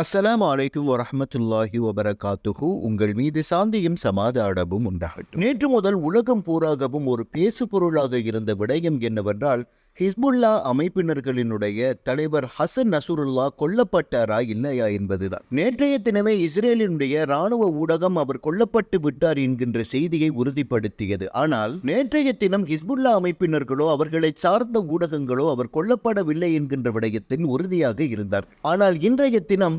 அஸ்ஸலாம் அலைக்கும் வரமத்துல்லாஹி வபரகாத்துஹு. உங்கள் மீது சாந்தியும் சமாதானமும் உண்டாகட்டும். நேற்று முதல் உலகம் பூராகவும் ஒரு பேசு பொருளாக இருந்த விடயம் என்னவென்றால் ஹிஸ்புல்லா அமைப்பினர்களினுடைய தலைவர் ஹசன் நசூருல்லா கொல்லப்பட்டாரா இல்லையா என்பதுதான். நேற்றைய தினமே இஸ்ரேலினுடைய ராணுவ ஊடகம் அவர் கொல்லப்பட்டு விட்டார் என்கின்ற செய்தியை உறுதிப்படுத்தியது. ஆனால் நேற்றைய தினம் ஹிஸ்புல்லா அமைப்பினர்களோ அவர்களை சார்ந்த ஊடகங்களோ அவர் கொல்லப்படவில்லை என்கின்ற விடயத்தில் உறுதியாக இருந்தார். ஆனால் இன்றைய தினம்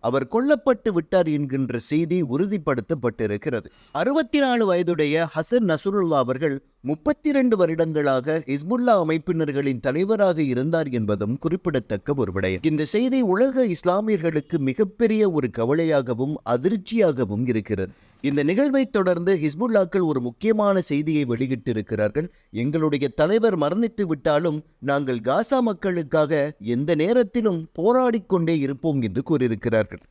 அவர் கொல்லப்பட்டு விட்டார் என்கின்ற செய்தி உறுதிப்படுத்தப்பட்டிருக்கிறது. அறுபத்தி நாலு வயதுடைய ஹசன் நசுருல்லா அவர்கள் முப்பத்தி இரண்டு வருடங்களாக ஹிஸ்புல்லா அமைப்பினர்களின் தலைவராக இருந்தார் என்பதும் குறிப்பிடத்தக்க ஒரு விடயம். இந்த செய்தி உலக இஸ்லாமியர்களுக்கு மிகப்பெரிய ஒரு கவலையாகவும் அதிர்ச்சியாகவும் இருக்கிறது. இந்த நிகழ்வை தொடர்ந்து ஹிஸ்புல்லாக்கள் ஒரு முக்கியமான செய்தியை வெளியிட்டிருக்கிறார்கள். எங்களுடைய தலைவர் மரணித்து விட்டாலும் நாங்கள் காசா மக்களுக்காக எந்த நேரத்திலும் போராடிக்கொண்டே இருப்போம் என்று கூறியிருக்கிறார். கூறியிருக்கிறார்கள்